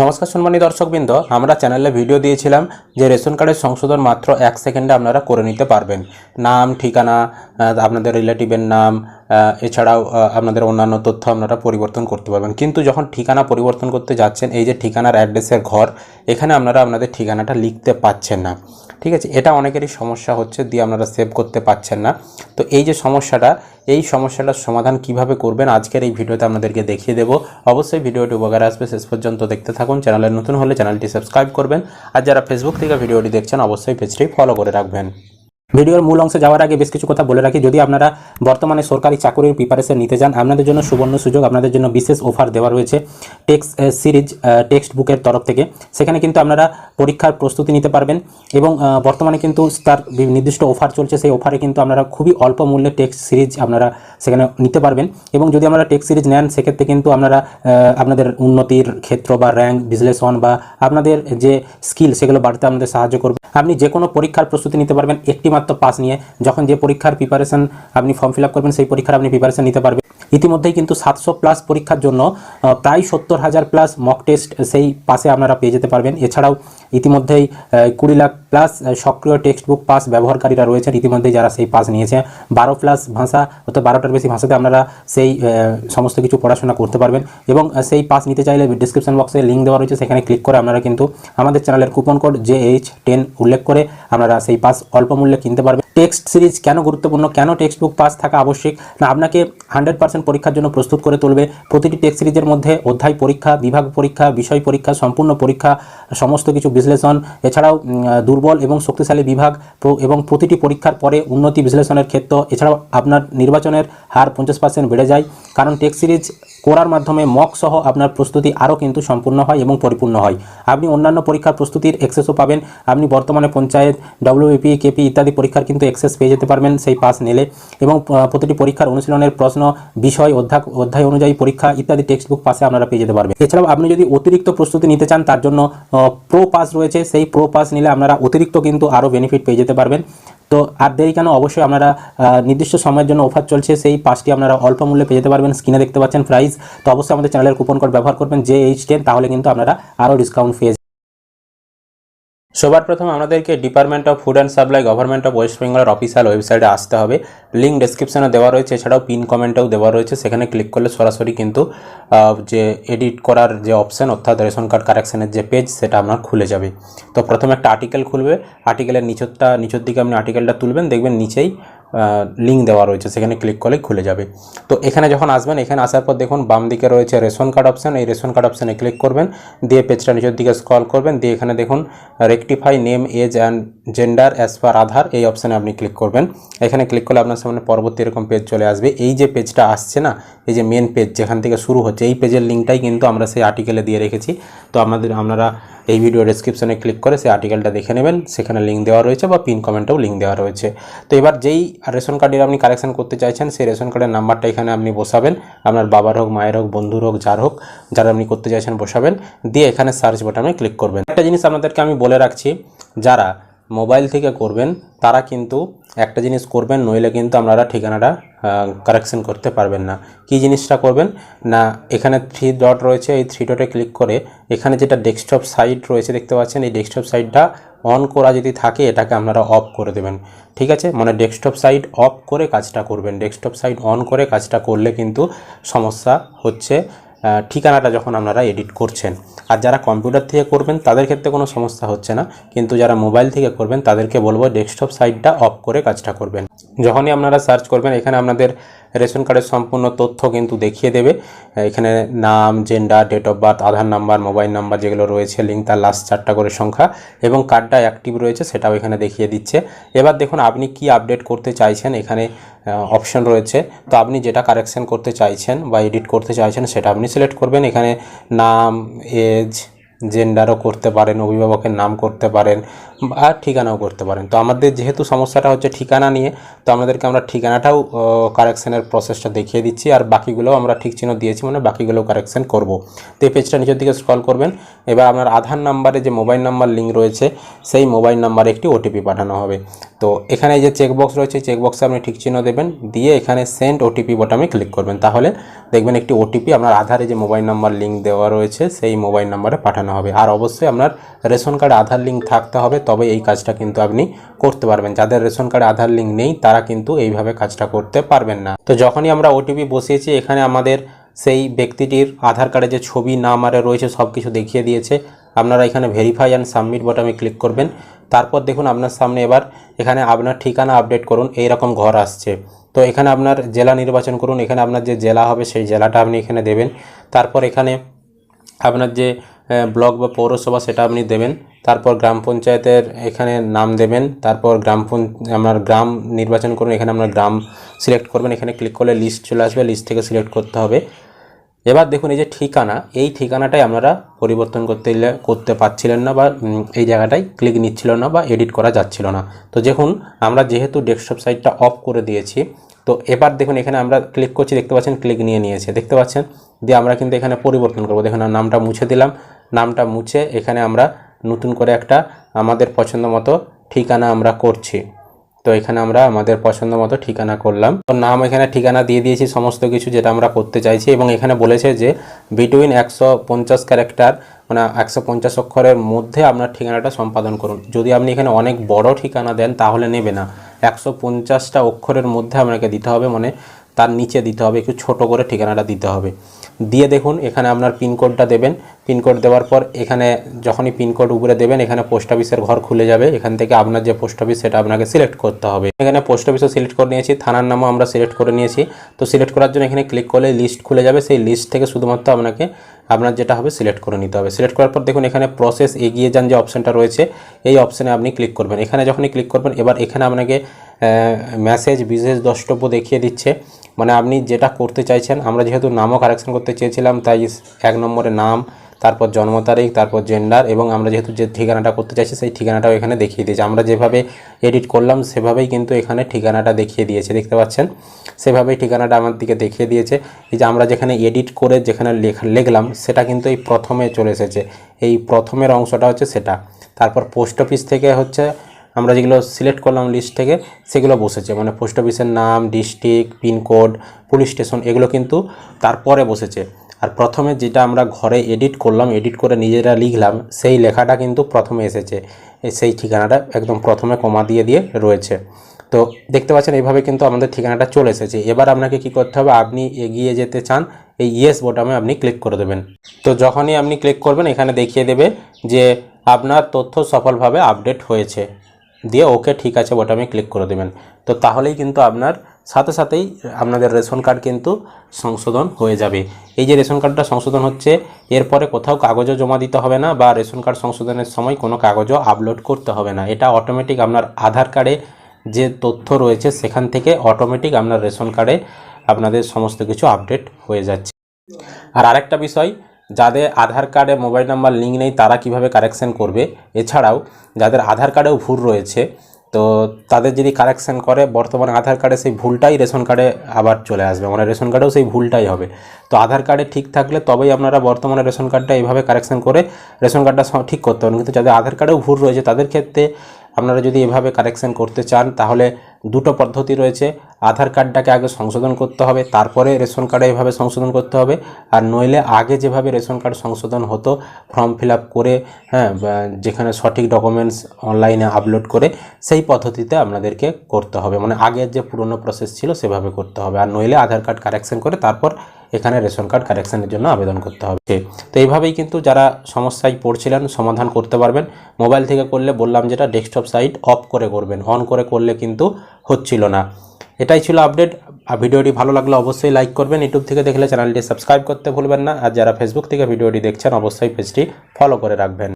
নমস্কার সম্মানী দর্শকবৃন্দ, আমরা চ্যানেলে ভিডিও দিয়েছিলাম যে রেশন কার্ডের সংশোধন মাত্র এক সেকেন্ডে আপনারা করে নিতে পারবেন। নাম, ঠিকানা আপনাদের রিলেটিভের নাম এছাড়াও আপনাদের অন্যান্য তথ্য আপনারা পরিবর্তন করতে পারবেন। কিন্তু যখন ঠিকানা পরিবর্তন করতে যাচ্ছেন, এই যে ঠিকানার অ্যাড্রেসের ঘর, এখানে আপনারা আপনাদের ঠিকানাটা লিখতে পাচ্ছেন না। ঠিক আছে? এটা অনেকেরই সমস্যা হচ্ছে, দিয়ে আপনারা সেভ করতে পারছেন না। তো এই যে সমস্যাটা, এই সমস্যাটার সমাধান কীভাবে করবেন, আজকের এই ভিডিওতে আপনাদেরকে দেখিয়ে দেবো। অবশ্যই ভিডিওটি উপকার আসবে। শেষ পর্যন্ত দেখতে থাকুন। চ্যানেলে নতুন হলে চ্যানেলটি সাবস্ক্রাইব করবেন। আর যারা ফেসবুক থেকে ভিডিওটি দেখছেন, অবশ্যই পেজটি ফলো করে রাখবেন। ভিডিওর মূল অংশে যাওয়ার আগে বেশ কিছু কথা বলে রাখি। যদি আপনারা বর্তমানে সরকারি চাকরির প্রিপারেশন নিতে চান, আপনাদের জন্য সুবর্ণ সুযোগ, আপনাদের জন্য বিশেষ অফার দেওয়া রয়েছে টেক্সট সিরিজ টেক্সট বুকের তরফ থেকে। সেখানে কিন্তু আপনারা পরীক্ষার প্রস্তুতি নিতে পারবেন এবং বর্তমানে কিন্তু তার নির্দিষ্ট অফার চলছে। সেই অফারে কিন্তু আপনারা খুবই অল্প মূল্যে টেক্সট সিরিজ আপনারা সেখানে নিতে পারবেন এবং যদি আপনারা টেক্সট সিরিজ নেন, সেক্ষেত্রে কিন্তু আপনারা আপনাদের উন্নতির ক্ষেত্র বা র্যাঙ্ক বিশ্লেষণ বা আপনাদের যে স্কিল সেগুলো বাড়তে আপনাদের সাহায্য করবে। আপনি যে কোনো পরীক্ষার প্রস্তুতি নিতে পারবেন। একটি মাত্র পাস নিয়ে, যখন যে পরীক্ষার প্রিপারেশন আপনি ফর্ম ফিল করবেন, সেই পরীক্ষার আপনি প্রিপারেশন নিতে পারবেন। ইতিমধ্যেই কিন্তু সাতশো প্লাস পরীক্ষার জন্য প্রায় সত্তর হাজার প্লাস মক টেস্ট সেই পাশে আপনারা পেয়ে যেতে পারবেন। এছাড়াও ইতিমধ্যেই কুড়ি লাখ প্লাস সক্রিয় টেক্সট বুক পাস ব্যবহারকারীরা রয়েছেন। ইতিমধ্যেই যারা সেই পাস নিয়েছে, বারো প্লাস ভাষা অর্থাৎ বারোটার বেশি ভাষাতে আপনারা সেই সমস্ত কিছু পড়াশোনা করতে পারবেন। এবং সেই পাস নিতে চাইলে ডিসক্রিপশন বক্সে লিঙ্ক দেওয়া রয়েছে, সেখানে ক্লিক করে আপনারা কিন্তু আমাদের চ্যানেলের coupon code J H ten উল্লেখ করে আপনারা সেই পাস অল্প মূল্যে কিনতে পারবেন। টেক্সট সিরিজ কেন গুরুত্বপূর্ণ? কেন টেক্সট বুক পাস থাকা আবশ্যিক? না, আপনাকে হান্ড্রেড পার্সেন্ট পরীক্ষার জন্য প্রস্তুত করে তুলবে। প্রতিটি টেক্সট সিরিজের মধ্যে অধ্যায় পরীক্ষা, বিভাগ পরীক্ষা, বিষয় পরীক্ষা, সম্পূর্ণ পরীক্ষা, সমস্ত কিছু বিশ্লেষণ। এছাড়াও দুর্বল এবং শক্তিশালী বিভাগ এবং প্রতিটি পরীক্ষার পরে উন্নতি বিশ্লেষণের ক্ষেত্র। এছাড়াও আপনার নির্বাচনের হার পঞ্চাশ পার্সেন্ট বেড়ে যায়। কারণ টেক্সট সিরিজ করার মাধ্যমে মক সহ আপনার প্রস্তুতি আরও কিন্তু সম্পূর্ণ হয় এবং পরিপূর্ণ হয়। আপনি অন্যান্য পরীক্ষার প্রস্তুতির এক্সেসও পাবেন। আপনি বর্তমানে পঞ্চায়েত ডব্লিউপি কেপি ইত্যাদি পরীক্ষার কিন্তু এক্সেস পেয়ে যেতে পারবেন সেই পাস নিলে। এবং প্রতিটি পরীক্ষার অনুশীলনের প্রশ্ন, বিষয় অধ্যায় অধ্যায় অনুযায়ী পরীক্ষা ইত্যাদি টেক্সট বুক পাসে আপনারা পেয়ে যেতে পারবেন। এছাড়াও আপনি যদি অতিরিক্ত প্রস্তুতি নিতে চান, তার জন্য প্রো পাস রয়েছে। সেই প্রো পাস নিলে আপনারা অতিরিক্ত কিন্তু আরও বেনিফিট পেয়ে যেতে পারবেন। তো আর দেরি কেন? অবশ্যই আপনারা নির্দিষ্ট সময়ের জন্য অফার চলছে। সেই পাঁচটি আপনারা অল্প মূল্যে পেয়ে যেতে পারবেন। স্ক্রিনে দেখতে পাচ্ছেন প্রাইস তো অবশ্যই আমাদের চ্যানেলের কুপন কোড ব্যবহার করবেন যে এইচ টেন তাহলে কিন্তু আপনারা আরও ডিসকাউন্ট পেয়ে সবার প্রথম আমাদেরকে department of food and supply government of West বেঙ্গলের অফিসিয়াল ওয়েবসাইটে আসতে হবে। লিঙ্ক ডেসক্রিপশনে দেওয়া রয়েছে, এছাড়াও পিন কমেন্টেও দেওয়া রয়েছে। সেখানে ক্লিক করলে সরাসরি কিন্তু যে এডিট করার যে অপশান অর্থাৎ রেশন কার্ড কারেকশানের যে পেজ সেটা আপনার খুলে যাবে। তো প্রথমে একটা আর্টিকেল খুলবে। আর্টিকেলের নিচরটা, নিচের দিকে আপনি আর্টিকেলটা তুলবেন। দেখবেন নিচেই লিঙ্ক দেওয়া রয়েছে, সেখানে ক্লিক করলে খুলে যাবে। তো এখানে যখন আসবেন, এখানে আসার পর দেখুন বাম দিকে রয়েছে রেশন কার্ড অপশান এই রেশন কার্ড অপশানে ক্লিক করবেন, দিয়ে পেজটা নিচের দিকে স্ক্রল করবেন, দিয়ে এখানে দেখুন rectify name age and gender as per Aadhaar এই অপশানে আপনি ক্লিক করবেন। এখানে ক্লিক করলে আপনার সামনে পরবর্তী এরকম পেজ চলে আসবে। এই যে পেজটা আসছে না, এই যে মেন পেজ যেখান থেকে শুরু হচ্ছে, এই পেজের লিঙ্কটাই কিন্তু আমরা সেই আর্টিকেলে দিয়ে রেখেছি। তো আমাদের, আপনারা এই ভিডিও ডেসক্রিপশনে ক্লিক করে সেই আর্টিকেলটা দেখে নেবেন, সেখানে লিঙ্ক দেওয়া রয়েছে বা পিন কমেন্টেও লিঙ্ক দেওয়া রয়েছে। তো এবার যেই রেশন কার্ডের আপনি কালেকশন করতে চাইছেন, সেই রেশন কার্ডের নাম্বারটা এখানে আপনি বসাবেন। আপনার বাবার হোক, মায়ের হোক, বন্ধুর হোক, যার হোক, যারা আপনি করতে চাইছেন বসাবেন। দিয়ে এখানে সার্চ বাটনে ক্লিক করবেন। একটা জিনিস আপনাদেরকে আমি বলে রাখছি, যারা মোবাইল থেকে করবেন, তারা কিন্তু একটা জিনিস করবেন, নইলে কিন্তু আপনারা ঠিকানাটা কারেকশন করতে পারবেন না। কি জিনিসটা করবেন? না, এখানে থ্রি ডট রয়েছে, এই থ্রি ডটে ক্লিক করে এখানে যেটা ডেস্কটপ সাইট রয়েছে, দেখতে পাচ্ছেন, এই ডেস্কটপ সাইটটা অন করা যদি থাকে, এটাকে আপনারা অফ করে দেবেন। ঠিক আছে? মানে ডেস্কটপ সাইট অফ করে কাজটা করবেন। ডেস্কটপ সাইট অন করে কাজটা করলে কিন্তু সমস্যা হচ্ছে ঠিকানাটা যখন আপনারা এডিট করছেন। আর যারা কম্পিউটার থেকে করবেন, তাদের ক্ষেত্রে কোনো সমস্যা হচ্ছে না। কিন্তু যারা মোবাইল থেকে করবেন, তাদেরকে বলব ডেস্কটপ সাইটটা অফ করে কাজটা করবেন। যখনই আপনারা সার্চ করবেন, এখানে আপনাদের রেশন কার্ডের সম্পূর্ণ তথ্য কিন্তু দেখিয়ে দেবে। এখানে নাম gender date of birth Aadhaar number mobile number যেগুলো রয়েছে লিঙ্ক তার লাস্ট চারটা করে সংখ্যা এবং কার্ডটা অ্যাক্টিভ রয়েছে সেটাও এখানে দেখিয়ে দিচ্ছে। এবার দেখুন আপনি কি আপডেট করতে চাইছেন? এখানে অপশন রয়েছে। তো আপনি যেটা কারেকশন করতে চাইছেন বা এডিট করতে চাইছেন সেটা আপনি সিলেক্ট করবেন। এখানে নাম এজ জেন্ডারও করতে পারেন, অভিভাবকের নাম করতে পারেন আর ঠিকানাও করতে পারেন। তো আমাদের যেহেতু সমস্যাটা হচ্ছে ঠিকানা নিয়ে, তো আমাদেরকে আমরা ঠিকানাটাও কারেকশানের প্রসেসটা দেখিয়ে দিচ্ছি আর বাকিগুলোও আমরা ঠিক চিহ্ন দিয়েছি মানে বাকিগুলোও কারেকশান করব। তো এই পেজটা নিচের দিকে স্ক্রল করবেন, এবার আপনার আধার নাম্বারে যে মোবাইল নাম্বার লিঙ্ক রয়েছে, সেই মোবাইল নাম্বারে একটি ওটিপি পাঠানো হবে। তো এখানে যে চেকবক্স রয়েছে চেকবক্সে আপনি ঠিক চিহ্ন দেবেন, দিয়ে এখানে সেন্ড ওটিপি বটামে ক্লিক করবেন। তাহলে দেখবেন একটি ওটিপি আপনার আধারে যে মোবাইল নাম্বার লিঙ্ক দেওয়া রয়েছে, সেই মোবাইল নাম্বারে পাঠানো হবে। আর অবশ্যই আপনার রেশন কার্ডে আধার লিঙ্ক থাকতে হবে, তবে এই কাজটা কিন্তু আপনি করতে পারবেন। যাদের রেশন কার্ডে আধার লিঙ্ক নেই, তারা কিন্তু এইভাবে কাজটা করতে পারবেন না। তো যখনই আমরা ওটিপি বসিয়েছি, এখানে আমাদের সেই ব্যক্তিটির আধার কার্ডে যে ছবি, নাম, আরে রয়েছে সব কিছু দেখিয়ে দিয়েছে। আপনারা এখানে ভেরিফাই অ্যান্ড সাবমিট বটামে ক্লিক করবেন। তারপর দেখুন আপনার সামনে এবার এখানে আপনার ঠিকানা আপডেট করুন এই রকম ঘর আসছে। তো এখানে আপনার জেলা নির্বাচন করুন, এখানে আপনার যে জেলা হবে সেই জেলাটা আপনি এখানে দেবেন। তারপর এখানে আপনার যে ব্লক বা পৌরসভা সেটা আপনি দেবেন। তারপর গ্রাম পঞ্চায়েতের এখানে নাম দেবেন। তারপর গ্রাম আপনার গ্রাম নির্বাচন করুন, এখানে আপনার গ্রাম সিলেক্ট করবেন। এখানে ক্লিক করলে লিস্ট চলে আসবে লিস্ট থেকে সিলেক্ট করতে হবে। এবার দেখুন এই যে ঠিকানা, এই ঠিকানাটাই আপনারা পরিবর্তন করতে করতে পারছিলেন না বা এই জায়গাটায় ক্লিক নিচ্ছিল না বা এডিট করা যাচ্ছিল না। তো দেখুন, আমরা যেহেতু ডেস্কটপ সাইটটা অফ করে দিয়েছি, তো এবার দেখুন এখানে আমরা ক্লিক করছি, দেখতে পাচ্ছেন ক্লিক নিয়ে নিয়েছে। দেখতে পাচ্ছেন? দিয়ে আমরা কিন্তু এখানে পরিবর্তন করব। দেখুন নামটা মুছে দিলাম। নামটা মুছে এখানে আমরা নতুন করে একটা আমাদের পছন্দ মতো ঠিকানা আমরা করছি। তো এখানে আমরা আমাদের পছন্দ মতো ঠিকানা করলাম। তো নাম এখানে ঠিকানা দিয়ে দিয়েছি, সমস্ত কিছু যেটা আমরা করতে চাইছি এবং এখানে বলেছে যে বিটুইন একশো পঞ্চাশ ক্যারেক্টার মানে একশো পঞ্চাশ অক্ষরের মধ্যে আপনার ঠিকানাটা সম্পাদন করুন। যদি আপনি এখানে অনেক বড় ঠিকানা দেন, তাহলে নেবে না। একশো পঞ্চাশটা অক্ষরের মধ্যে আপনাকে দিতে হবে মানে তার নিচে দিতে হবে, একটু ছোট করে ঠিকানাটা দিতে হবে। দিয়ে দেখুন, এখানে আপনার পিনকোডটা দেবেন। পিনকোড দেওয়ার পর এখানে যখনই পিনকোড উপরে দেবেন, এখানে পোস্ট অফিসের ঘর খুলে যাবে। এখান থেকে আপনার যে পোস্ট অফিস সেটা আপনাকে সিলেক্ট করতে হবে। এখানে পোস্ট অফিসও সিলেক্ট করে নিয়েছি, থানার নামও আমরা সিলেক্ট করে নিয়েছি। তো সিলেক্ট করার জন্য এখানে ক্লিক করলে লিস্ট খুলে যাবে। সেই লিস্ট থেকে শুধুমাত্র আপনাকে, আপনার যেটা হবে সিলেক্ট করে নিতে হবে। সিলেক্ট করার পর দেখুন, এখানে প্রসেস এগিয়ে যান যে অপশানটা রয়েছে, এই অপশানে আপনি ক্লিক করবেন। এখানে যখনই ক্লিক করবেন, এবার এখানে আপনাকে মেসেজ বিশেষ দ্রষ্টব্য দেখিয়ে দিচ্ছে। মানে আপনি যেটা করতে চাইছেন, আমরা যেহেতু নামও কারেকশন করতে চেয়েছিলাম, তাই এক নম্বরে নাম, তারপর জন্ম তারিখ, তারপর জেন্ডার এবং আমরা যেহেতু যে ঠিকানাটা করতে চাইছি, সেই ঠিকানাটাও এখানে দেখিয়ে দিয়েছে। আমরা যেভাবে এডিট করলাম, সেভাবেই কিন্তু এখানে ঠিকানাটা দেখিয়ে দিয়েছে, দেখতে পাচ্ছেন? সেভাবেই ঠিকানাটা আমার দিকে দেখিয়ে দিয়েছে। এই যে আমরা যেখানে এডিট করে যেখানে লেখা, লিখলাম, সেটা কিন্তু এই প্রথমে চলে এসেছে। এই প্রথমের অংশটা হচ্ছে সেটা। তারপর পোস্ট অফিস থেকে হচ্ছে আমরা যেগুলো সিলেক্ট করলাম লিস্ট থেকে, সেগুলো বসেছে। মানে পোস্ট অফিসের নাম ডিস্ট্রিক্ট পিনকোড পুলিশ স্টেশন এগুলো কিন্তু তারপরে বসেছে। আর প্রথমে যেটা আমরা ঘরে এডিট করলাম এডিট করে নিজেরা লিখলাম, সেই লেখাটা কিন্তু প্রথমে এসেছে। সেই ঠিকানাটা একদম প্রথমে কমা দিয়ে দিয়ে রয়েছে। তো দেখতে পাচ্ছেন, এইভাবে কিন্তু আমাদের ঠিকানাটা চলে এসেছে। এবার আপনাকে কি করতে হবে, আপনি এগিয়ে যেতে চান, এই ইয়েস বোটামে আপনি ক্লিক করে দেবেন। তো যখনই আপনি ক্লিক করবেন, এখানে দেখিয়ে দেবে যে আপনার তথ্য সফলভাবে আপডেট হয়েছে। দিয়ে ওকে ঠিক আছে বোটামে ক্লিক করে দেবেন। তো তাহলেই কিন্তু আপনার সাথে সাথেই আপনাদের রেশন কার্ড কিন্তু সংশোধন হয়ে যাবে। এই যে রেশন কার্ডটা সংশোধন হচ্ছে, এরপরে কোথাও কাগজও জমা দিতে হবে না বা রেশন কার্ড সংশোধনের সময় কোনো কাগজও আপলোড করতে হবে না। এটা অটোমেটিক আপনার আধার কার্ডে যে তথ্য রয়েছে সেখান থেকে অটোমেটিক আপনার রেশন কার্ডে আপনাদের সমস্ত কিছু আপডেট হয়ে যাচ্ছে। আর আরেকটা বিষয় যাদের আধার কার্ডে মোবাইল নাম্বার, লিঙ্ক নেই, তারা কীভাবে কারেকশন করবে? এছাড়াও, যাদের আধার কার্ডেও ভুল রয়েছে, তো তাদের যদি কারেকশন করে, বর্তমানে আধার কার্ডে সেই ভুলটাই রেশন কার্ডে আবার চলে আসবে। মানে রেশন কার্ডেও সেই ভুলটাই হবে। তো আধার কার্ডে ঠিক থাকলে তবেই আপনারা বর্তমানে রেশন কার্ডটা এইভাবে কারেকশন করে রেশন কার্ডটা ঠিক করতে পারেন কিন্তু যাদের আধার কার্ডেও ভুল রয়েছে, তাদের ক্ষেত্রে আপনারা যদি এভাবে কারেকশন করতে চান, তাহলে দুটো পদ্ধতি রয়েছে। আধার কার্ডটাকে আগে সংশোধন করতে হবে, তারপরে রেশন কার্ডে এভাবে সংশোধন করতে হবে, আর নইলে আগে যেভাবে রেশন কার্ড সংশোধন হতো, ফর্ম ফিল করে হ্যাঁ যেখানে সঠিক ডকুমেন্টস অনলাইনে আপলোড করে, সেই পদ্ধতিতে আপনাদেরকে করতে হবে। মানে আগের যে পুরনো প্রসেস ছিল সেভাবে করতে হবে। আর নইলে আধার কার্ড কারেকশন করে তারপর এখানে রেশন কার্ড কারেকশানের জন্য আবেদন করতে হবে। তো এইভাবেই কিন্তু যারা সমস্যায় পড়ছিলেন, সমাধান করতে পারবেন। মোবাইল থেকে করলে বললাম যেটা, ডেস্কটপ সাইট অফ করে করবেন, অন করে করলে কিন্তু হচ্ছিল না। এটাই ছিল আপডেট। ভিডিওটি ভালো লাগলে অবশ্যই লাইক করবেন। ইউটিউব থেকে দেখলে চ্যানেলটি সাবস্ক্রাইব করতে ভুলবেন না। আর যারা ফেসবুক থেকে ভিডিওটি দেখছেন, অবশ্যই পেজটি ফলো করে রাখবেন।